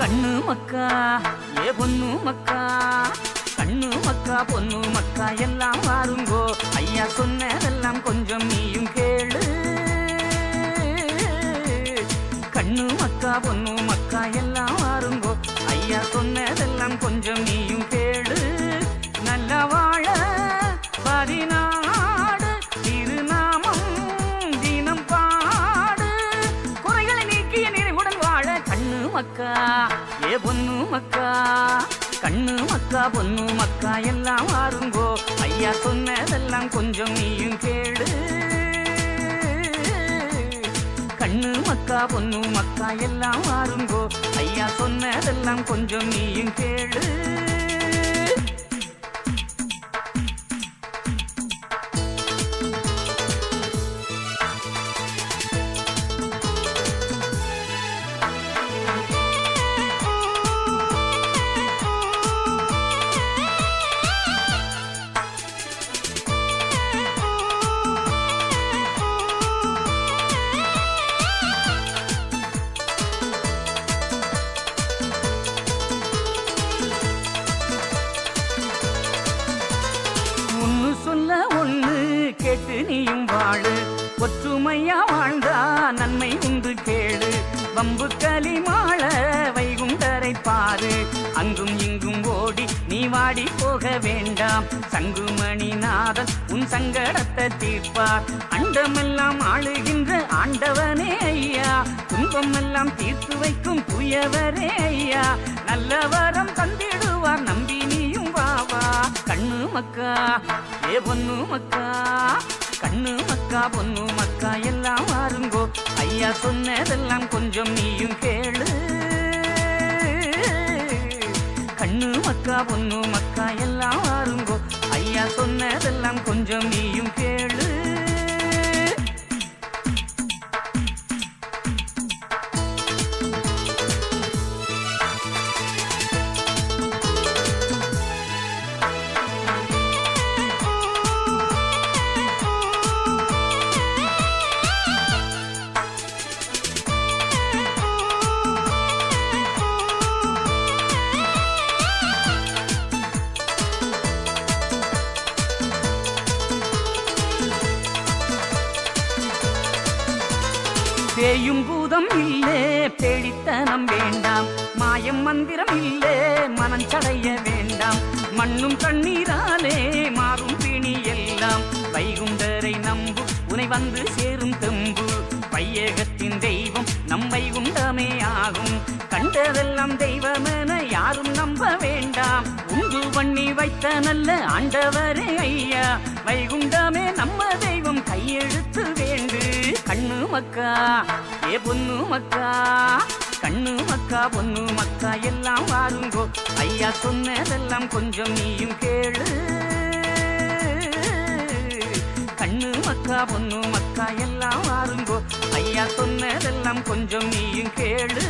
கண்ணு மக்கா ஏ பொண்ணு மக்கா கண்ணு மக்கா பொண்ணு மக்கா எல்லாம் வாருங்கோ. ஐயா சொன்னதெல்லாம் கொஞ்சம் நீயும் கேளு. கண்ணு மக்கா பொண்ணு மக்கா எல்லாம் வாருங்கோ. ஐயா சொன்னதெல்லாம் கொஞ்சம் நீயும் கேளு. நல்ல வாழ பதினா மக்கா ஏ பொண்ணு மக்கா கண்ணு மக்கா பொண்ணு மக்கா எல்லாம் வாருங்கோ. ஐயா சொன்னதெல்லாம் கொஞ்சம் நீயும் கேடு கண்ணு மக்கா பொண்ணு மக்கா எல்லாம் வாருங்கோ. ஐயா சொன்னதெல்லாம் கொஞ்சம் நீயும் கேளு. நீயும் வாழு. ஒற்றுமையா வாழ்ந்தா நன்மை உண்டு கேளு வம்பு களி மாள வைகுண்டரை பாரு. அங்கும் இங்கும் ஓடி நீ வாடி போக வேண்டாம். சங்குமணி நாதன் உன் சங்கடத்தை தீர்ப்பார். அண்டமெல்லாம் ஆளுகின்ற ஆண்டவனே ஐயா. துன்பமெல்லாம் தீர்த்து வைக்கும் புயவரே ஐயா. நல்ல வரம் தந்திடுவார் நம்பி நீயும் வாவா கண்ணு மக்கா ஏ பொண்ணு மக்கா. கண்ணு மக்கா பொண்ணு மக்கா எல்லாம் வாருங்கோ. ஐயா சொன்னதெல்லாம் கொஞ்சம் நீயும் கேளு. கண்ணு மக்கா பொண்ணு மக்கா எல்லாம் வாருங்கோ. ஐயா சொன்னதெல்லாம் கொஞ்சம் நீயும் கேளு. பேயும் பூதம் இல்லே பேடித்தனம் வேண்டாம். மாயம் மந்திரம் இல்லே மனம் சடைய வேண்டாம். மண்ணும் கண்ணீராலே மாறும் பிணி எல்லாம். வைகுண்டரை நம்பு உனை வந்து சேரும் தெம்பு. பையகத்தின் தெய்வம் நம் வைகுண்டமே ஆகும். கண்டதெல்லாம் தெய்வமென யாரும் நம்ப வேண்டாம். உண்டு பண்ணி வைத்த நல்ல ஆண்டவரே ஐயா. வைகுண்டமே நம்ம தெய்வம் கையெழுத்து மக்கா ஏ பொண்ணு மக்கா கண்ணு மக்கா பொண்ணு மக்கா எல்லாம் வாருங்கோ. ஐயா சொன்னதெல்லாம் கொஞ்சம் நீயும் கேளு. கண்ணு மக்கா பொண்ணு மக்கா எல்லாம் வாருங்கோ. ஐயா சொன்னதெல்லாம் கொஞ்சம் நீயும் கேளு.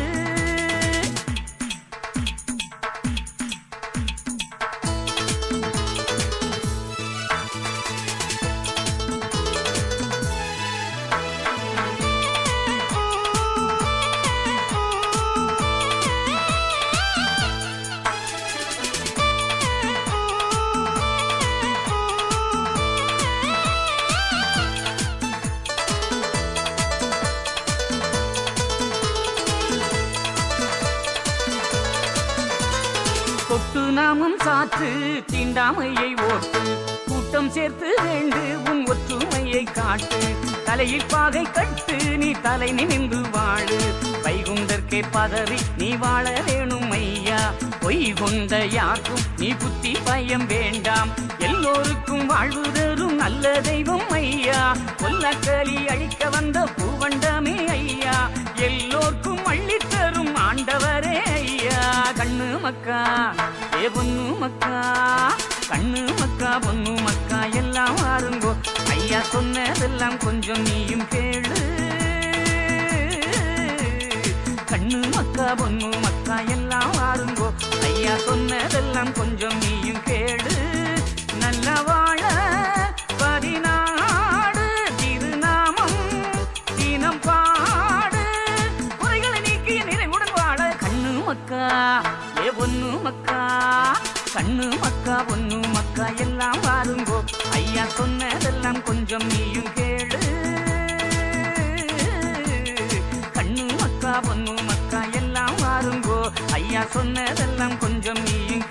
தொட்டு நாமும் சாற்று தீண்டாமையை ஓட்டு. கூட்டம் சேர்த்து வேண்டு உன் ஒற்றுமையை காட்டு. தலையில் பாகை கட்டு நீ தலை நிமிந்து வாழு. வைகுண்டர்க்கே பதறி நீ வாழ வேணும் ஐயா. பொய் கொண்ட யாருக்கும் நீ புத்தி பயம் வேண்டாம். எல்லோருக்கும் வாழ்வு தரும் நல்ல தெய்வம் ஐயா. கொல்லக்களி அழிக்க வந்த பூவண்டமே ஐயா. எல்லோருக்கும் அள்ளித்தரும் ஆண்டவரே மக்கா ஏ பொண்ணு மக்கா கண்ணு மக்கா பொண்ணு மக்கா எல்லாம் வாருங்கோ. ஐயா சொன்னதெல்லாம் கொஞ்சம் நீயும் கேளு. கண்ணு மக்கா பொண்ணு மக்கா எல்லாம் வாருங்கோ. ஐயா சொன்னதெல்லாம் கொஞ்சம் நீயும் கேளு. நல்ல மக்கா கண்ணு மக்கா ஒண்ணு மக்கா எல்லாம் வாருங்கோ. ஐயா சொன்னதெல்லாம் கொஞ்சம் நீயும் கேளு. கண்ணு மக்கா ஒண்ணு மக்கா எல்லாம் வாருங்கோ. ஐயா சொன்னதெல்லாம் கொஞ்சம் நீயும்